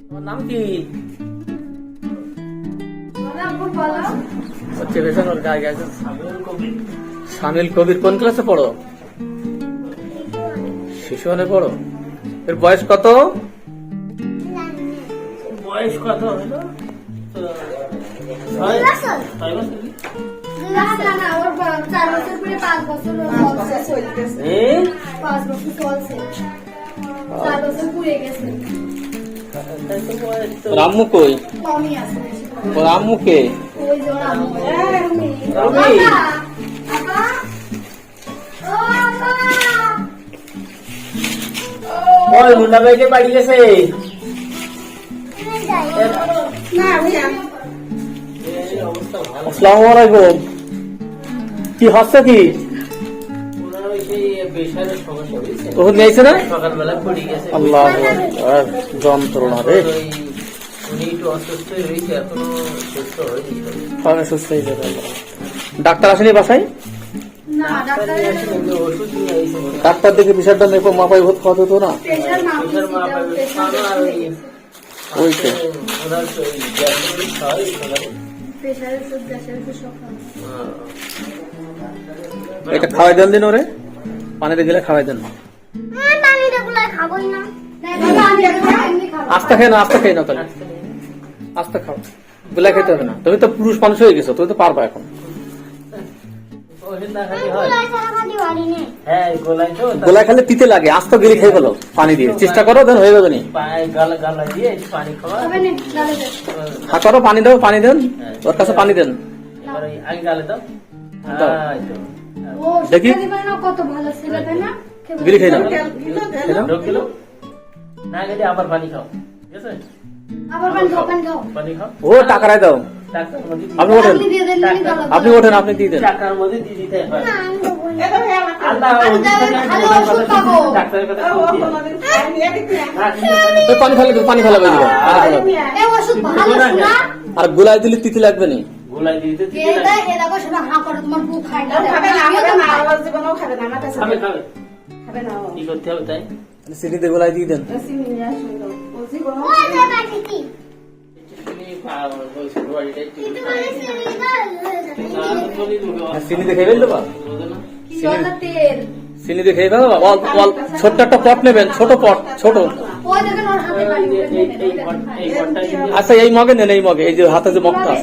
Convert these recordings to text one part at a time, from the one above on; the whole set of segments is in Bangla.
তোমার নাম কি? আব্বুর হচ্ছে ভেষণ ওর গায়ে গেছে সামিল কবির কোন ক্লাসে পড়ো? শিশু মানে পড়ো। এর বয়স কত? বয়স কত? হলো চার বছর পরে পাঁচ বছর পাঁচ বছর চলছে। আম্মু কই? আম্মু কে? ওই। ও মুন্ডা ভাইকে বাড়ি গেছে আসসালামু আলাইকুম। কি হচ্ছে কি? ওষুধ নিয়েছে না? সকালবেলা পড়ে গেছে। আল্লাহ যন্ত্রণা রে। সুস্থ হয়ে যাবে ডাক্তার আসেনি বাসায়? ডাক্তার দেখে বিষয়টা নেপো মাপাই ভূত খাওয়াতে হতো না? খাওয়া ওই তো। খাওয়া। হ্যাঁ। এটা খাওয়াই দেন দিন ওরে। পানিতে গেলে খাওয়াই দেন না, বাবা, আমি এখন এমনি খাব। আস্তে খেয়ে না আস্তে খেয়ে না তাহলে। আস্তে খাও। গুলা খেতে হবে না। তুমি তো পুরুষ মানুষ হয়ে গেছো তুমি তো পারবা এখন। না খালি হয় হ্যাঁ তিতে লাগে আস্ত গিলি খেয়ে ফেলো পানি দিয়ে। চেষ্টা করো দেন হয়ে যাবে নি। করো পানি দাও পানি দেন। ওর কাছে পানি দেন। দাও। হ্যাঁ, দেখি। কত ভালো ছেলে, তাই না? দিলো? না গেলে আবার পানি খাও ঠিক আছে? আবার পানি খাও, পানি খাও। পানি খাও। ও টাকারাই দাও। টাকার মধ্যে দিয়ে- আপনি ওঠেন। আপনি। ওঠেন আপনি দিয়ে দেন। টাকার মধ্যে দিয়ে দিতে হয়। পানি ফেলে পানি ফেলাবে পানি ভালো শোনা। আর গুলাই দিলে তিতি লাগবে নি। গোলাই দিতে। দেখ, হাঁ করো, তোমার খায় না। খাবে না খাবে তো না। আমার জীবনেও খাবে না আমার কাছে খাবে খাবে। খাবে না কি করতে হবে তাই? সিটিতে গুলাই দিয়ে দেন। সিমি নিয়ে আসুন। ও জীবনেও তুমি পা- ওই ছোট বাড়িটাই একটু না, তুমি মুখে আর চিনিতে খেয়ে ফেলতে পার? বলো কি গলা তেল। ফেলতে পার? অল্প অল্প ছোট্ট একটা পট নেবেন ছোট পট ছোট। আচ্ছা এই মগে নেন এই মগে। এই যে হাতে যে মগটা।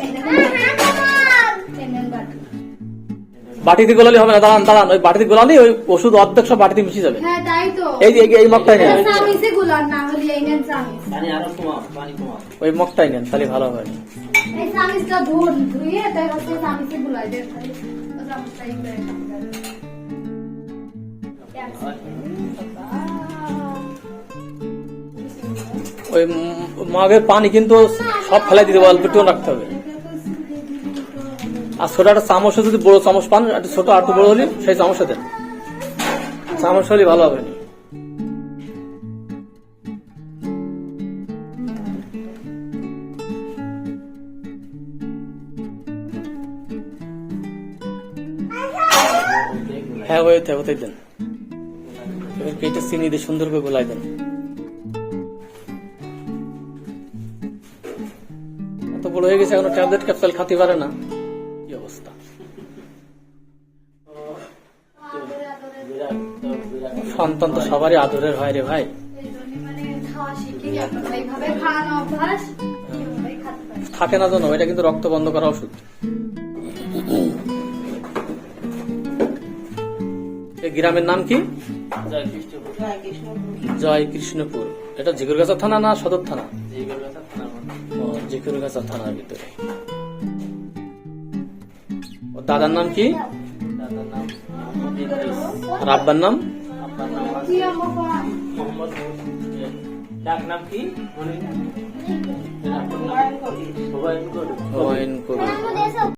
বাটিতে গোলালি হবে না দাঁড়ান দাঁড়ান ওই বাটিতে গোলালি ওই ওষুধ অর্ধেক সব বাটিতে মিশে যাবে। হ্যাঁ, তাই তো। এই যে এই- মগটাই নেন। এই চামিচে না হলে এই নেন চামিচ। পানি আরও কমাও পানি কমাও ওই মগটাই নেন তাহলে ভালো হয়। এই তাই হচ্ছে গুলাই দেন, করে ওই মগের পানি কিন্তু সব ফেলাই দিতে হবে অল্প একটু রাখতে হবে। আর ছোট একটা চামচে যদি বড় চামচ পান, একটা ছোট আর বড় হলে সেই চামচে দেন। চামচ হলে ভালো হবে। হ্যাঁ ওই তো ওটাই দেন। কেটে চিনি দিয়ে সুন্দর করে গোলাই দেন। এত বড় হয়ে গেছে, এখনও ট্যাবলেট ক্যাপসুল খাতে পারে না। সন্তান তো সবারই আদরের হয় রে ভাই। থাকে না জানো এটা কিন্তু রক্ত বন্ধ করা ওষুধ। গ্রামের নাম কি? জয় কৃষ্ণপুর। এটা ঝিগুরগাছা থানা না সদর থানা? কথা থানার ভিতরে। দাদার নাম কি? আর আব্বার নাম? মোহাম্মদ ডাক নাম কি? মনে হুমায়ুন। হুমায়ুন কবির